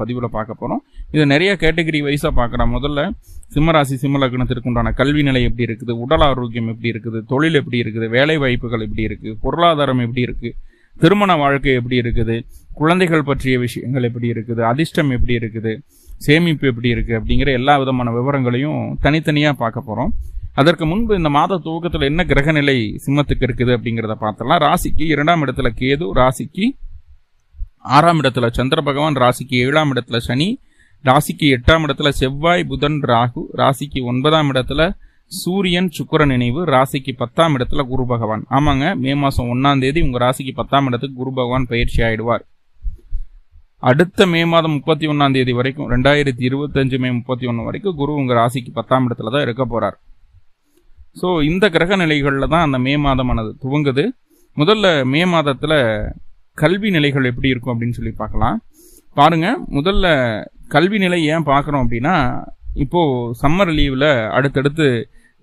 பதிவில் பார்க்க போகிறோம் இது நிறைய கேட்டகரி வைஸாக பார்க்குறோம் முதல்ல சிம்மராசி சிம்மலக்னத்திற்கு உண்டான கல்வி நிலை எப்படி இருக்குது? உடல் ஆரோக்கியம் எப்படி இருக்குது? தொழில் எப்படி இருக்குது? வேலை வாய்ப்புகள் எப்படி இருக்குது பொருளாதாரம் எப்படி இருக்குது திருமண வாழ்க்கை எப்படி இருக்குது? குழந்தைகள் பற்றிய விஷயங்கள் எப்படி இருக்குது? அதிர்ஷ்டம் எப்படி இருக்குது? சேமிப்பு எப்படி இருக்குது அப்படிங்கிற எல்லா விதமான விவரங்களையும் தனித்தனியாக பார்க்க போகிறோம் அதற்கு முன்பு இந்த மாத துவக்கத்தில் என்ன கிரகநிலை சிம்மத்துக்கு இருக்குது அப்படிங்கிறத பார்த்தலாம் ராசிக்கு இரண்டாம் இடத்துல கேது ராசிக்கு ஆறாம் இடத்துல சந்திர பகவான் ராசிக்கு ஏழாம் இடத்துல சனி ராசிக்கு எட்டாம் இடத்துல செவ்வாய் புதன் ராகு ராசிக்கு ஒன்பதாம் இடத்துல சூரியன் சுக்கர நினைவு ராசிக்கு பத்தாம் இடத்துல குரு பகவான். ஆமாங்க மே மாதம் ஒன்னாம் தேதி உங்கள் ராசிக்கு பத்தாம் இடத்துக்கு குரு பகவான் பயிற்சி ஆயிடுவார். அடுத்த மே மாதம் முப்பத்தி ஒன்றாம் தேதி வரைக்கும் ரெண்டாயிரத்தி இருபத்தஞ்சு மே முப்பத்தி ஒன்று வரைக்கும் குரு உங்கள் ராசிக்கு பத்தாம் இடத்துல தான் இருக்க போகிறார் ஸோ இந்த கிரக நிலைகளில் தான் அந்த மே மாதமானது துவங்குது. முதல்ல மே மாதத்தில் கல்வி நிலைகள் எப்படி இருக்கும் அப்படின்னு சொல்லி பார்க்கலாம். பாருங்கள் முதல்ல கல்வி நிலை ஏன் பார்க்குறோம் அப்படின்னா இப்போது சம்மர் லீவில் அடுத்தடுத்து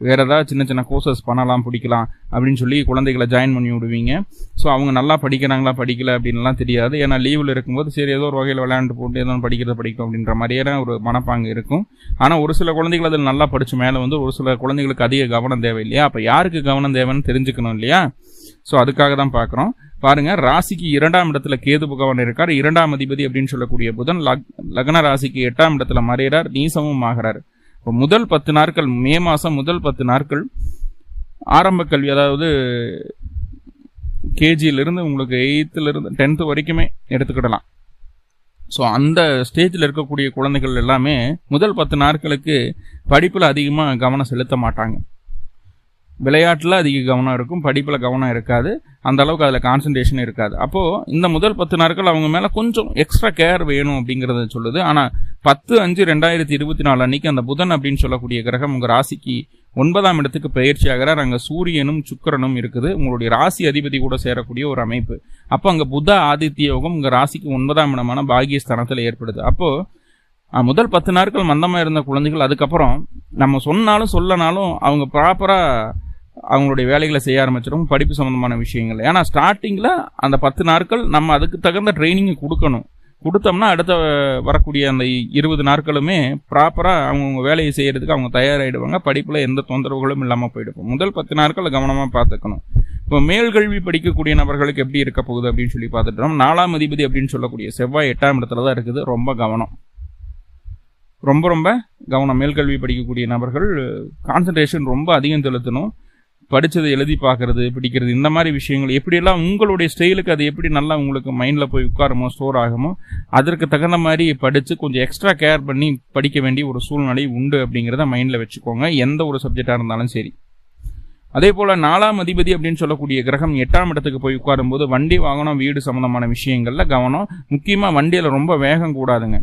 வேற ஏதாவது சின்ன சின்ன கோர்சஸ் பண்ணலாம் பிடிக்கலாம் அப்படின்னு சொல்லி குழந்தைகளை ஜாயின் பண்ணி விடுவீங்க. ஸோ அவங்க நல்லா படிக்கிறாங்களா படிக்கல அப்படின்லாம் தெரியாது. ஏன்னா லீவில் இருக்கும்போது சரி ஏதோ ஒரு வகையில் விளையாண்டு போட்டு ஏதோ படிக்கிறத படிக்கும் அப்படின்ற மாதிரியான ஒரு மனப்பாங்கு இருக்கும். ஆனால் ஒரு சில குழந்தைகள் அதில் நல்லா படிச்சு மேலே வந்து ஒரு சில குழந்தைகளுக்கு அதிக கவனம் தேவை இல்லையா அப்போ யாருக்கு கவனம் தேவைன்னு தெரிஞ்சுக்கணும் இல்லையா? ஸோ அதுக்காக தான் பார்க்குறோம். பாருங்க ராசிக்கு இரண்டாம் இடத்துல கேது பகவான் இருக்கார். இரண்டாம் அதிபதி அப்படின்னு சொல்லக்கூடிய புதன் லக்ன ராசிக்கு எட்டாம் இடத்துல மறையிறார். நீசமும் ஆகிறார். இப்போ முதல் பத்து நாட்கள் மே மாதம் முதல் பத்து நாட்கள் ஆரம்ப கல்வி அதாவது கேஜியிலிருந்து உங்களுக்கு எயித்துலேருந்து டென்த்து வரைக்குமே எடுத்துக்கிடலாம். ஸோ அந்த ஸ்டேஜில் இருக்கக்கூடிய குழந்தைகள் எல்லாமே முதல் பத்து நாட்களுக்கு படிப்பில் அதிகமாக கவனம் செலுத்த மாட்டாங்க. விளையாட்டில் அதிக கவனம் இருக்கும் படிப்பில் கவனம் இருக்காது அந்த அளவுக்கு அதில் கான்சன்ட்ரேஷன் இருக்காது. அப்போது இந்த முதல் பத்து நாட்கள் அவங்க மேலே கொஞ்சம் எக்ஸ்ட்ரா கேர் வேணும் அப்படிங்கிறத சொல்லுது. ஆனால் பத்து அஞ்சு ரெண்டாயிரத்தி இருபத்தி நாலு அன்னைக்கு அந்த புதன் அப்படின்னு சொல்லக்கூடிய கிரகம் உங்கள் ராசிக்கு ஒன்பதாம் இடத்துக்கு பயிற்சி ஆகிறார். அங்கே சூரியனும் சுக்கரனும் இருக்குது. உங்களுடைய ராசி அதிபதி கூட சேரக்கூடிய ஒரு அமைப்பு. அப்போ அங்கே புத ஆதித்ய யோகம் உங்கள் ராசிக்கு ஒன்பதாம் இடமான பாகியஸ்தானத்தில் ஏற்படுது. அப்போது முதல் பத்து நாட்கள் மந்தமாக இருந்த குழந்தைகள் அதுக்கப்புறம் நம்ம சொன்னாலும் சொல்லனாலும் அவங்க ப்ராப்பராக அவங்களுடைய வேலைகளை செய்ய ஆரம்பிச்சிடும் படிப்பு சம்மந்தமான விஷயங்கள். ஏன்னா ஸ்டார்டிங்கில் அந்த பத்து நாட்கள் நம்ம அதுக்கு தகுந்த ட்ரைனிங் கொடுக்கணும். கொடுத்தோம்னா அடுத்த வரக்கூடிய அந்த இருபது நாட்களுமே ப்ராப்பராக அவங்கவுங்க வேலையை செய்கிறதுக்கு அவங்க தயாராகிடுவாங்க படிப்பில் எந்த தொந்தரவுகளும் இல்லாமல் போயிடுவோம் முதல் பத்து நாட்கள் கவனமாக பார்த்துக்கணும். இப்போ மேல்கல்வி படிக்கக்கூடிய நபர்களுக்கு எப்படி இருக்க போகுது அப்படின்னு சொல்லி பார்த்துட்டோம் நாலாம் அதிபதி அப்படின்னு சொல்லக்கூடிய செவ்வாய் எட்டாம் இடத்துல தான் இருக்குது. ரொம்ப கவனம். ரொம்ப ரொம்ப கவனம். மேல்கல்வி படிக்கக்கூடிய நபர்கள் கான்சன்ட்ரேஷன் ரொம்ப அதிகம் செலுத்தணும். படித்ததை எழுதி பார்க்கறது பிடிக்கிறது இந்த மாதிரி விஷயங்கள் எப்படியெல்லாம் உங்களுடைய ஸ்டைலுக்கு அது எப்படி நல்லா உங்களுக்கு மைண்டில் போய் உட்காருமோ ஸ்டோர் ஆகுமோ அதற்கு தகுந்த மாதிரி படித்து கொஞ்சம் எக்ஸ்ட்ரா கேர் பண்ணி படிக்க வேண்டிய ஒரு சூழ்நிலை உண்டு அப்படிங்கிறத மைண்டில் வச்சுக்கோங்க. எந்த ஒரு சப்ஜெக்டாக இருந்தாலும் சரி. அதே போல் நாலாம் அதிபதி அப்படின்னு சொல்லக்கூடிய கிரகம் எட்டாம் இடத்துக்கு போய் உட்காரும்போது வண்டி வாகனம் வீடு சம்மந்தமான விஷயங்களில் கவனம். முக்கியமாக வண்டியில் ரொம்ப வேகம் கூடாதுங்க.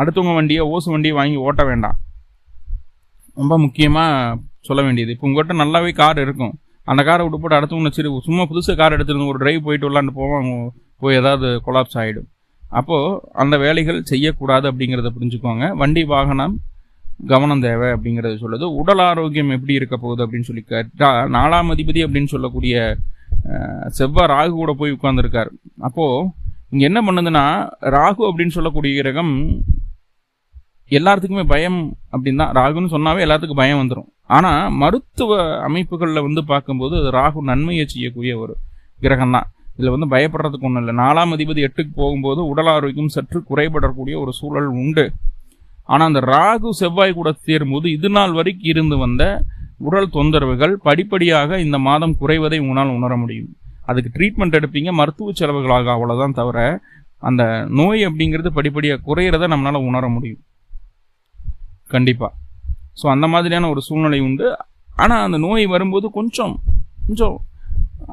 அடுத்தவங்க வண்டியை ஓசு வண்டியை வாங்கி ஓட்ட வேண்டாம். ரொம்ப முக்கியமாக சொல்ல வேண்டியது. இப்போ உங்கள்கிட்ட நல்லாவே கார் இருக்கும். அந்த காரை விட்டு போட்டு அடுத்தவங்க சரி சும்மா புதுசாக கார் எடுத்துருந்து ஒரு டிரைவ் போயிட்டு விளாண்டு போவோம் போய் ஏதாவது கொலாப்ஸ் ஆகிடும் அப்போது அந்த வேலைகள் செய்யக்கூடாது அப்படிங்கிறத புரிஞ்சுக்கோங்க. வண்டி வாகனம் கவனம் தேவை அப்படிங்கிறத சொல்லுது. உடல் ஆரோக்கியம் எப்படி இருக்க போகுது அப்படின்னு சொல்லி கேட்டால் நாலாம் அதிபதி அப்படின்னு சொல்லக்கூடிய செவ்வாய் ராகு கூட போய் உட்காந்துருக்கார் அப்போது இங்கே என்ன பண்ணுதுன்னா ராகு அப்படின்னு சொல்லக்கூடிய கிரகம் எல்லாத்துக்குமே பயம் அப்படின்னு தான் ராகுன்னு சொன்னாவே எல்லாத்துக்கும் பயம் வந்துடும் ஆனால் மருத்துவ அமைப்புகளில் வந்து பார்க்கும்போது அது ராகு நன்மையை செய்யக்கூடிய ஒரு கிரகம் தான் இதில் வந்து பயப்படுறதுக்கு ஒன்றும் இல்லை. நாலாம் அதிபதி எட்டுக்கு போகும்போது உடல் ஆரோக்கியம் சற்று குறைபடக்கூடிய ஒரு சூழல் உண்டு. ஆனால் அந்த ராகு செவ்வாய் கூட சேரும்போது இது நாள் வரைக்கும் இருந்து வந்த உடல் தொந்தரவுகள் படிப்படியாக இந்த மாதம் குறைவதை உங்களால் உணர முடியும். அதுக்கு ட்ரீட்மெண்ட் எடுப்பீங்க மருத்துவ செலவுகளாக அவ்வளோதான் தவிர அந்த நோய் அப்படிங்கிறது படிப்படியாக குறையிறத நம்மளால் உணர முடியும். கண்டிப்பாக ஸோ அந்த மாதிரியான ஒரு சூழ்நிலை உண்டு. ஆனால் அந்த நோய் வரும்போது கொஞ்சம் கொஞ்சம்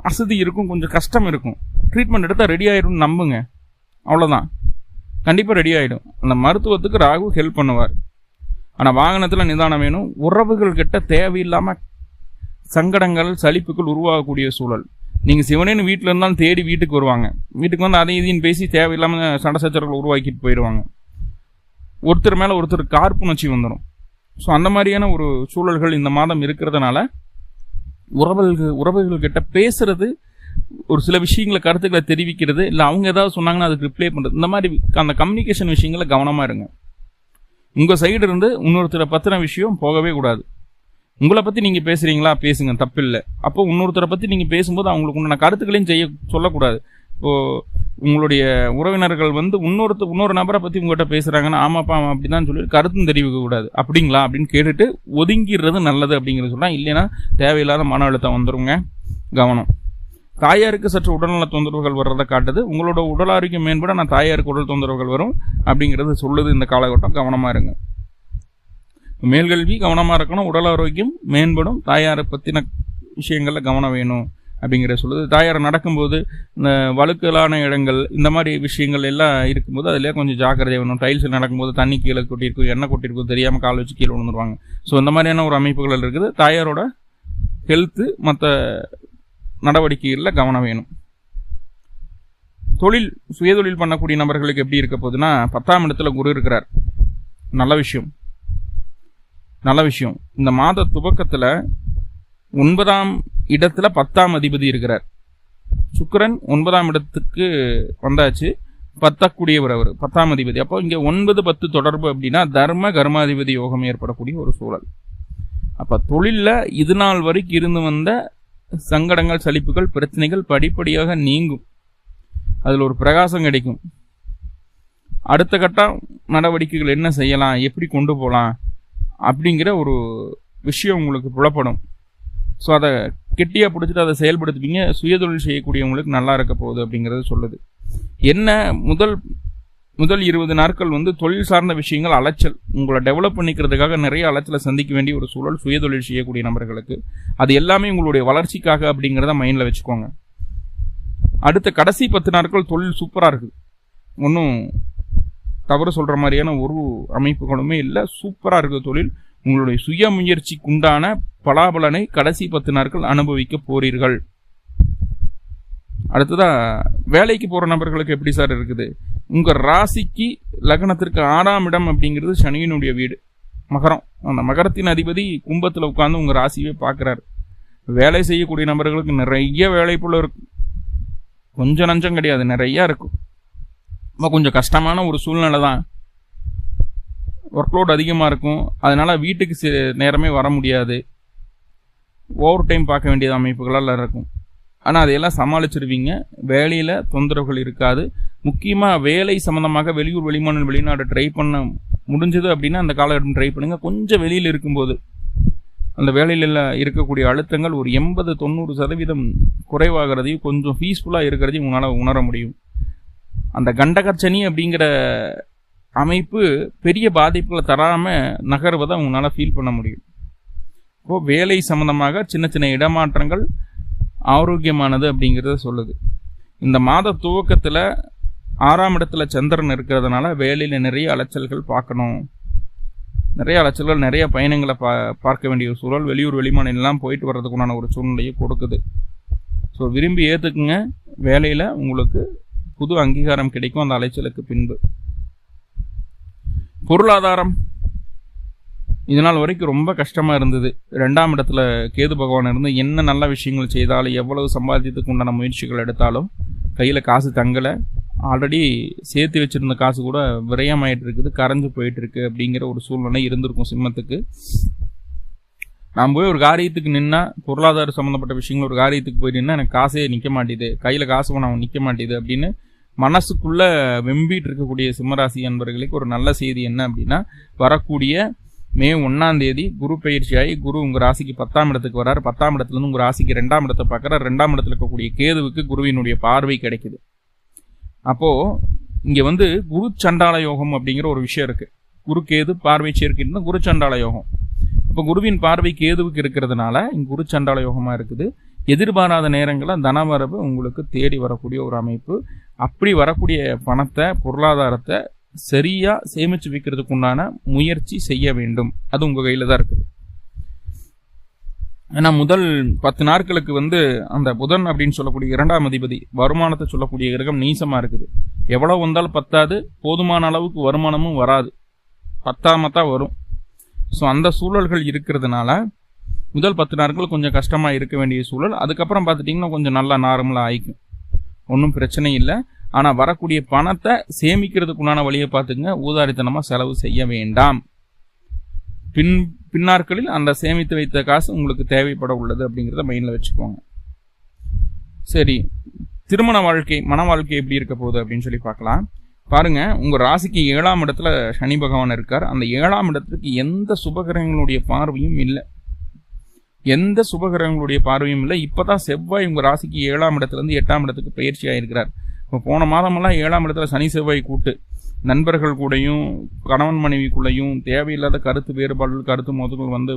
அசதி இருக்கும் கொஞ்சம் கஷ்டம் இருக்கும். ட்ரீட்மெண்ட் எடுத்தால் ரெடி ஆகிடும்னு நம்புங்க. அவ்வளோதான் கண்டிப்பாக ரெடி ஆகிடும் அந்த மருத்துவத்துக்கு ராகு ஹெல்ப் பண்ணுவார். ஆனால் வாகனத்தில் நிதானம் வேணும். உறவுகள் கிட்ட தேவையில்லாமல் சங்கடங்கள் சலிப்புகள் உருவாகக்கூடிய சூழல். நீங்கள் சிவனேன்னு வீட்டில் இருந்தாலும் தேடி வீட்டுக்கு வருவாங்க. வீட்டுக்கு வந்து அதையும் இதையும் பேசி தேவையில்லாமல் சண்டை சச்சரவுகள் உருவாக்கிட்டு போயிடுவாங்க ஒருத்தர் மேலே ஒருத்தர் கார்ப்புணர்ச்சி வந்துடும் ஸோ அந்த மாதிரியான ஒரு சூழல்கள் இந்த மாதம் இருக்கிறதுனால உறவுகள் உறவுகள்கிட்ட பேசுறது ஒரு சில விஷயங்களை கருத்துக்களை தெரிவிக்கிறது இல்லை அவங்க ஏதாவது சொன்னாங்கன்னா அதுக்கு ரிப்ளை பண்ணுறது இந்த மாதிரி அந்த கம்யூனிகேஷன் விஷயங்களை கவனமாக இருங்க. உங்கள் சைடு இருந்து இன்னொருத்தரை பற்றின விஷயம் போகவே கூடாது. உங்களை பற்றி நீங்கள் பேசுகிறீங்களா பேசுங்க தப்பில்லை. அப்போ இன்னொருத்தரை பற்றி நீங்கள் பேசும்போது அவங்களுக்கு உண்டான கருத்துக்களையும் செய்ய சொல்லக்கூடாது. இப்போது உங்களுடைய உறவினர்கள் வந்து இன்னொருத்த இன்னொரு நபரை பற்றி உங்கள்கிட்ட பேசுகிறாங்கன்னா ஆமாப்பா ஆமாம் அப்படி தான் சொல்லி கருத்தும் தெரிவிக்க கூடாது. அப்படிங்களா? அப்படின்னு கேட்டுட்டு ஒதுங்கிடுறது நல்லது அப்படிங்கிறது சொன்னால் இல்லைன்னா தேவையில்லாத மன அழுத்தம் வந்துருங்க. கவனம். தாயாருக்கு சற்று உடல்நல தொந்தரவுகள் வர்றதை காட்டுது. உங்களோட உடல் ஆரோக்கியம் மேம்பட நான் தாயாருக்கு உடல் தொந்தரவுகள் வரும் அப்படிங்கிறது சொல்லுது இந்த காலகட்டம். கவனமாக இருங்க. மேல்கல்வி கவனமாக இருக்கணும். உடல் ஆரோக்கியம் மேம்படும். தாயாரை பற்றின விஷயங்களில் கவனம் வேணும். அப்படிங்கிற சொல்லுது தாயார் நடக்கும்போது இந்த வழுக்கலான இடங்கள் இந்த மாதிரி விஷயங்கள் எல்லாம் இருக்கும்போது அதிலே கொஞ்சம் ஜாக்கிரதை வேணும் டைல்ஸில் நடக்கும்போது தண்ணி கீழே கொட்டியிருக்கும் எண்ணெய் கொட்டியிருக்கும் தெரியாமல் கால் வச்சு கீழே விழுந்துருவாங்க. ஸோ இந்த மாதிரியான ஒரு அமைப்புகள் இருக்குது. தாயாரோட ஹெல்த்து மற்ற நடவடிக்கைகளில் கவனம் வேணும். தொழில் சுயதொழில் பண்ணக்கூடிய நபர்களுக்கு எப்படி இருக்க போகுதுன்னா பத்தாம் இடத்துல குரு இருக்கிறார். நல்ல விஷயம். நல்ல விஷயம். இந்த மாத துவக்கத்தில் ஒன்பதாம் இடத்துல பத்தாம் அதிபதி இருக்கிறார். சுக்கரன் ஒன்பதாம் இடத்துக்கு வந்தாச்சு. பத்தக்கூடியவர் அவர் பத்தாம் அதிபதி. அப்போ இங்கே ஒன்பது பத்து தொடர்பு அப்படின்னா தர்ம கர்மாதிபதி யோகம் ஏற்படக்கூடிய ஒரு சூழல். அப்போ தொழிலில் இது நாள் வரைக்கும் இருந்து வந்த சங்கடங்கள் சலிப்புகள் பிரச்சனைகள் படிப்படியாக நீங்கும். அதில் ஒரு பிரகாசம் கிடைக்கும். அடுத்த கட்ட நடவடிக்கைகள் என்ன செய்யலாம் எப்படி கொண்டு போகலாம் அப்படிங்கிற ஒரு விஷயம் உங்களுக்கு புலப்படும். ஸோ அதை கெட்டியாக பிடிச்சிட்டு அதை செயல்படுத்துவீங்க சுயதொழில் செய்யக்கூடியவங்களுக்கு நல்லா இருக்க போகுது அப்படிங்கிறது சொல்லுது. என்ன முதல் முதல் இருபது நாட்கள் வந்து தொழில் சார்ந்த விஷயங்கள் அலைச்சல். உங்களை டெவலப் பண்ணிக்கிறதுக்காக நிறைய அலைச்சலை சந்திக்க வேண்டிய ஒரு சூழல் சுயதொழில் செய்யக்கூடிய நபர்களுக்கு. அது எல்லாமே உங்களுடைய வளர்ச்சிக்காக அப்படிங்கிறத மைண்டில் வச்சுக்கோங்க. அடுத்த கடைசி பத்து நாட்கள் தொழில் சூப்பராக இருக்குது ஒன்றும் தவறு சொல்கிற மாதிரியான ஒரு அமைப்புகளுமே இல்லை. சூப்பராக இருக்குது தொழில். உங்களுடைய சுய முயற்சிக்குண்டான பலாபலனை கடைசி பத்து நாட்கள் அனுபவிக்க போறீர்கள். அடுத்ததா வேலைக்கு போற நபர்களுக்கு எப்படி சார் இருக்குது? உங்க ராசிக்கு லக்னத்திற்கு ஆறாம் இடம் அப்படிங்கிறது சனியினுடைய வீடு. மகரம். அந்த மகரத்தின் அதிபதி கும்பத்தில் உட்காந்து உங்க ராசியவே பார்க்குறாரு வேலை செய்யக்கூடிய நபர்களுக்கு நிறைய வேலைப்புள்ள இருக்கும். கொஞ்சம் நஞ்சம் கிடையாது நிறைய இருக்கும். கொஞ்சம் கஷ்டமான ஒரு சூழ்நிலை தான் ஒர்க்லோட் அதிகமாக இருக்கும். அதனால் வீட்டுக்கு நேரமே வர முடியாது. ஓவர் டைம் பார்க்க வேண்டியது அமைப்புகளெல்லாம் இருக்கும். ஆனால் அதையெல்லாம் சமாளிச்சிருவீங்க. வேலையில் தொந்தரவுகள் இருக்காது. முக்கியமாக வேலை சம்மந்தமாக வெளியூர் வெளிமாநில வெளிநாடு ட்ரை பண்ண முடிஞ்சது அப்படின்னா அந்த காலகட்டம் ட்ரை பண்ணுங்கள் கொஞ்சம் வெளியில் இருக்கும்போது அந்த வேலையில் இருக்கக்கூடிய அழுத்தங்கள் ஒரு எண்பது தொண்ணூறு சதவீதம் குறைவாகிறதையும் கொஞ்சம் பீஸ்ஃபுல்லாக இருக்கிறதையும் உங்களால் உணர முடியும். அந்த கண்டகச்சனி அப்படிங்கிற அமைப்பு பெரிய பாதிப்புகளை தராமல் நகர்வதை உங்களால் ஃபீல் பண்ண முடியும். இப்போது வேலை சம்மந்தமாக சின்ன சின்ன இடமாற்றங்கள் ஆரோக்கியமானது அப்படிங்கிறத சொல்லுது. இந்த மாத துவக்கத்தில் ஆறாம் இடத்துல சந்திரன் இருக்கிறதுனால வேலையில் நிறைய அலைச்சல்கள் பார்க்கணும். நிறைய அலைச்சல்கள் நிறைய பயணங்களை பா பார்க்க வேண்டிய சூழல். வெளியூர் வெளிமாநிலாம் போயிட்டு வர்றதுக்குண்டான ஒரு சூழ்நிலையை கொடுக்குது. ஸோ விரும்பி ஏற்றுக்குங்க வேலையில் உங்களுக்கு புது அங்கீகாரம் கிடைக்கும் அந்த அலைச்சலுக்கு பின்பு. பொருளாதாரம் இதனால் வரைக்கும் ரொம்ப கஷ்டமாக இருந்தது. ரெண்டாம் இடத்துல கேது பகவான் இருந்து என்ன நல்ல விஷயங்கள் செய்தாலும் எவ்வளவு சம்பாதித்ததுக்கு உண்டான முயற்சிகள் எடுத்தாலும் கையில் காசு தங்கலை. ஆல்ரெடி சேர்த்து வச்சுருந்த காசு கூட விரயமாயிட்டு இருக்குது கரைஞ்சு போயிட்டு இருக்கு அப்படிங்கிற ஒரு சூழ்நிலை இருந்திருக்கும் சிம்மத்துக்கு. நான் போய் ஒரு காரியத்துக்கு நின்னா பொருளாதார சம்மந்தப்பட்ட விஷயங்கள் ஒரு காரியத்துக்கு போய் நின்னா எனக்கு காசே நிற்க மாட்டேது. கையில் காசு அவன் நிற்க மாட்டேது அப்படின்னு மனசுக்குள்ள வெம்பிட்டு இருக்கக்கூடிய சிம்மராசி அன்பர்களுக்கு ஒரு நல்ல செய்தி என்ன அப்படின்னா வரக்கூடிய மே ஒன்றாம் தேதி குரு பயிற்சியாகி குரு உங்கள் ராசிக்கு பத்தாம் இடத்துக்கு வரார். பத்தாம் இடத்துல இருந்து ராசிக்கு ரெண்டாம் இடத்தை பார்க்குறாரு. ரெண்டாம் இடத்துல இருக்கக்கூடிய கேதுவுக்கு குருவினுடைய பார்வை கிடைக்குது. அப்போது இங்கே வந்து குரு சண்டால யோகம் அப்படிங்கிற ஒரு விஷயம் இருக்கு. குரு கேது பார்வை சேர்க்கின்ற குரு சண்டால யோகம். இப்போ குருவின் பார்வை கேதுவுக்கு இருக்கிறதுனால இங்கே குரு சண்டால யோகமாக இருக்குது. எதிர்பாராத நேரங்களில் தனவரவு உங்களுக்கு தேடி வரக்கூடிய ஒரு அமைப்பு. அப்படி வரக்கூடிய பணத்தை பொருளாதாரத்தை சரியாக சேமித்து வைக்கிறதுக்கு உண்டான முயற்சி செய்ய வேண்டும். அது உங்கள் கையில் தான் இருக்குது. ஏன்னா முதல் பத்து நாட்களுக்கு வந்து அந்த புதன் அப்படின்னு சொல்லக்கூடிய இரண்டாம் அதிபதி வருமானத்தை சொல்லக்கூடிய கிரகம் நீசமாக இருக்குது. எவ்வளோ வந்தாலும் பத்தாது போதுமான அளவுக்கு வருமானமும் வராது. பத்தாமத்தான் வரும். ஸோ அந்த சூழல்கள் இருக்கிறதுனால முதல் பத்து நாட்கள் கொஞ்சம் கஷ்டமாக இருக்க வேண்டிய சூழல். அதுக்கப்புறம் பார்த்துட்டிங்கன்னா கொஞ்சம் நல்லா நார்மலாக ஆயிக்கும். ஒன்றும் பிரச்சனை இல்லை. ஆனால் வரக்கூடிய பணத்தை சேமிக்கிறதுக்குண்டான வழியை பார்த்துங்க ஊதாரித்தனமாக செலவு செய்ய வேண்டாம். பின் பின்னாட்களில் அந்த சேமித்து வைத்த காசு உங்களுக்கு தேவைப்பட உள்ளது அப்படிங்கிறத மைண்டில் வச்சுக்கோங்க. சரி திருமண வாழ்க்கை மன வாழ்க்கை எப்படி இருக்க போகுது அப்படின்னு சொல்லி பார்க்கலாம். பாருங்க உங்க ராசிக்கு ஏழாம் இடத்துல சனி பகவான் இருக்கார். அந்த ஏழாம் இடத்துக்கு எந்த சுபகிரகங்களுடைய பார்வையும் இல்லை. எந்த சுபகிரகங்களுடைய பார்வையும் இல்லை. இப்பதான் செவ்வாய் உங்கள் ராசிக்கு ஏழாம் இடத்துலேருந்து எட்டாம் இடத்துக்கு பயிற்சி ஆகிருக்கிறார் இப்போ போன மாதமெல்லாம் ஏழாம் இடத்துல சனி செவ்வாய் கூட்டு. நண்பர்கள் கூடயும் கணவன் மனைவிக்குள்ளேயும் தேவையில்லாத கருத்து வேறுபாடுகள் கருத்து மோதல்கள் வந்து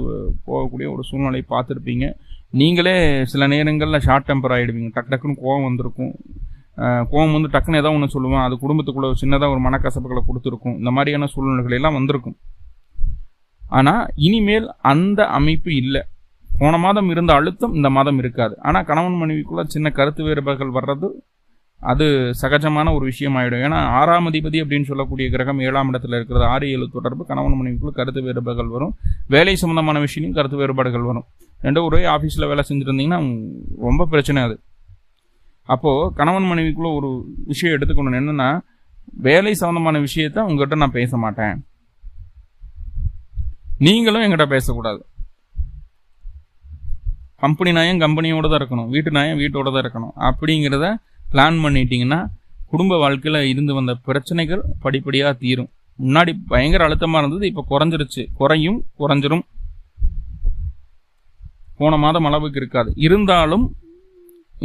போகக்கூடிய ஒரு சூழ்நிலை பார்த்துருப்பீங்க. நீங்களே சில நேரங்களில் ஷார்ட் டெம்பர் ஆகிடுவீங்க டக்கு டக்குன்னு கோவம் வந்திருக்கும். கோவம் வந்து டக்குன்னு ஏதோ ஒன்று சொல்லுவேன். அது குடும்பத்துக்குள்ளே சின்னதாக ஒரு மனக்கசப்புகளை கொடுத்துருக்கும். இந்த மாதிரியான சூழ்நிலைகள் எல்லாம் வந்திருக்கும். ஆனால் இனிமேல் அந்த அமைப்பு இல்லை. போன மாதம் இருந்த அழுத்தம் இந்த மாதம் இருக்காது. ஆனால் கணவன் மனைவிக்குள்ள சின்ன கருத்து வேறுபாடுகள் வர்றது அது சகஜமான ஒரு விஷயம் ஆயிடும் ஏன்னா ஆறாம் அதிபதி அப்படின்னு சொல்லக்கூடிய கிரகம் ஏழாம் இடத்துல இருக்கிறது. ஆறு ஏழு தொடர்பு கணவன் மனைவிக்குள்ள கருத்து வேறுபாடுகள் வரும். வேலை சம்பந்தமான விஷயம் கருத்து வேறுபாடுகள் வரும். ரெண்டும் ஒரே ஆஃபீஸில் வேலை செஞ்சுருந்தீங்கன்னா ரொம்ப பிரச்சனை அது. அப்போது கணவன் மனைவிக்குள்ள ஒரு விஷயம் எடுத்துக்கணும். என்னென்னா வேலை சம்மந்தமான விஷயத்த உங்ககிட்ட நான் பேச மாட்டேன். நீங்களும் எங்கிட்ட பேசக்கூடாது. கம்பெனி நாயம் கம்பெனியோட தான் இருக்கணும். வீட்டு நாயம் வீட்டோட தான் இருக்கணும். அப்படிங்கிறத பிளான் பண்ணிட்டீங்கன்னா குடும்ப வாழ்க்கையில் இருந்து வந்த பிரச்சனைகள் படிப்படியாக தீரும். முன்னாடி பயங்கர அழுத்தமாக இருந்தது இப்போ குறைஞ்சிருச்சு. குறையும் குறைஞ்சிரும். போன மாதம் அளவுக்கு இருக்காது. இருந்தாலும்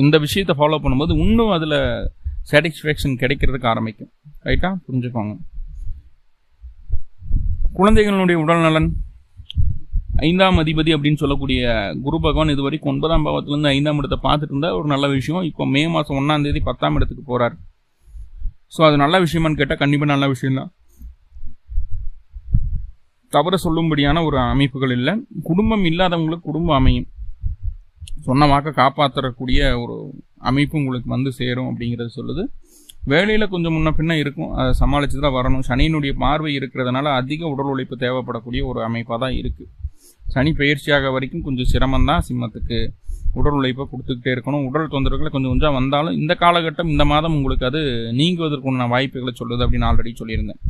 இந்த விஷயத்தை ஃபாலோ பண்ணும்போது இன்னும் அதில் சாட்டிஸ்ஃபேக்ஷன் கிடைக்கிறதுக்கு ஆரம்பிக்கும். ரைட்டாக புரிஞ்சுக்கோங்க. குழந்தைகளுடைய உடல் நலன் ஐந்தாம் அதிபதி அப்படின்னு சொல்லக்கூடிய குரு பகவான் இது வரைக்கும் ஒன்பதாம் பாவத்திலேருந்து ஐந்தாம் இடத்தை பார்த்துட்டு இருந்தால் ஒரு நல்ல விஷயம். இப்போ மே மாதம் ஒன்றாம் தேதி பத்தாம் இடத்துக்கு போகிறார் ஸோ அது நல்ல விஷயமான்னு கேட்டால் கண்டிப்பாக நல்ல விஷயம்தான் தவற சொல்லும்படியான ஒரு அமைப்புகள் இல்லை. குடும்பம் இல்லாதவங்களுக்கு குடும்பம் அமையும். சொன்ன வாக்க காப்பாற்றக்கூடிய ஒரு அமைப்பு உங்களுக்கு வந்து சேரும் அப்படிங்கிறது சொல்லுது. வேலையில் கொஞ்சம் முன்ன பின்ன இருக்கும். அதை சமாளித்து தான் வரணும். சனியினுடைய பார்வை இருக்கிறதுனால அதிக உடல் உழைப்பு தேவைப்படக்கூடிய ஒரு அமைப்பாக தான் இருக்குது சனி பயிற்சியாக வரைக்கும் கொஞ்சம் சிரமம் தான் சிம்மத்துக்கு உடல் உழைப்பை கொடுத்துக்கிட்டே இருக்கணும். உடல் தொந்தரவுகளை கொஞ்சம் கொஞ்சம் வந்தாலும் இந்த காலகட்டம் இந்த மாதம் உங்களுக்கு அது நீங்குவதற்குண்டான வாய்ப்புகளை சொல்லுது அப்படின்னு ஆல்ரெடி சொல்லியிருந்தேன்.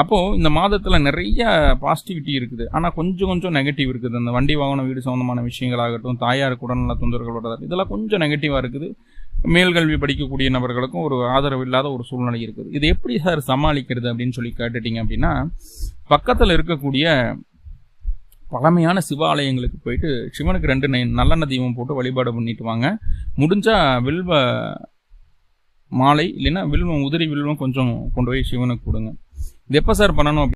அப்போது இந்த மாதத்தில் நிறைய பாசிட்டிவிட்டி இருக்குது. ஆனால் கொஞ்சம் கொஞ்சம் நெகட்டிவ் இருக்குது. அந்த வண்டி வாகனம் வீடு சம்மந்தமான விஷயங்களாகட்டும் தாயாருக்கு உடல்நல தொந்தரவுகள் வர்றது இதெல்லாம் கொஞ்சம் நெகட்டிவாக இருக்குது. மேல்கல்வி படிக்கக்கூடிய நபர்களுக்கும் ஒரு ஆதரவு இல்லாத ஒரு சூழ்நிலை இருக்குது. இது எப்படி சார் சமாளிக்கிறது அப்படின்னு சொல்லி கேட்டுட்டீங்க அப்படின்னா பக்கத்தில் இருக்கக்கூடிய பழமையான சிவாலயங்களுக்கு போயிட்டு சிவனுக்கு ரெண்டு நல்லெண்ணெய் தீபம் போட்டு வழிபாடு பண்ணிட்டு வாங்க. முடிஞ்சால் வில்வ மாலை இல்லைன்னா வில்வம் உதிரி வில்வம் கொஞ்சம் கொண்டு போய் சிவனுக்கு கொடுங்க. இது எப்போ சார் பண்ணணும்?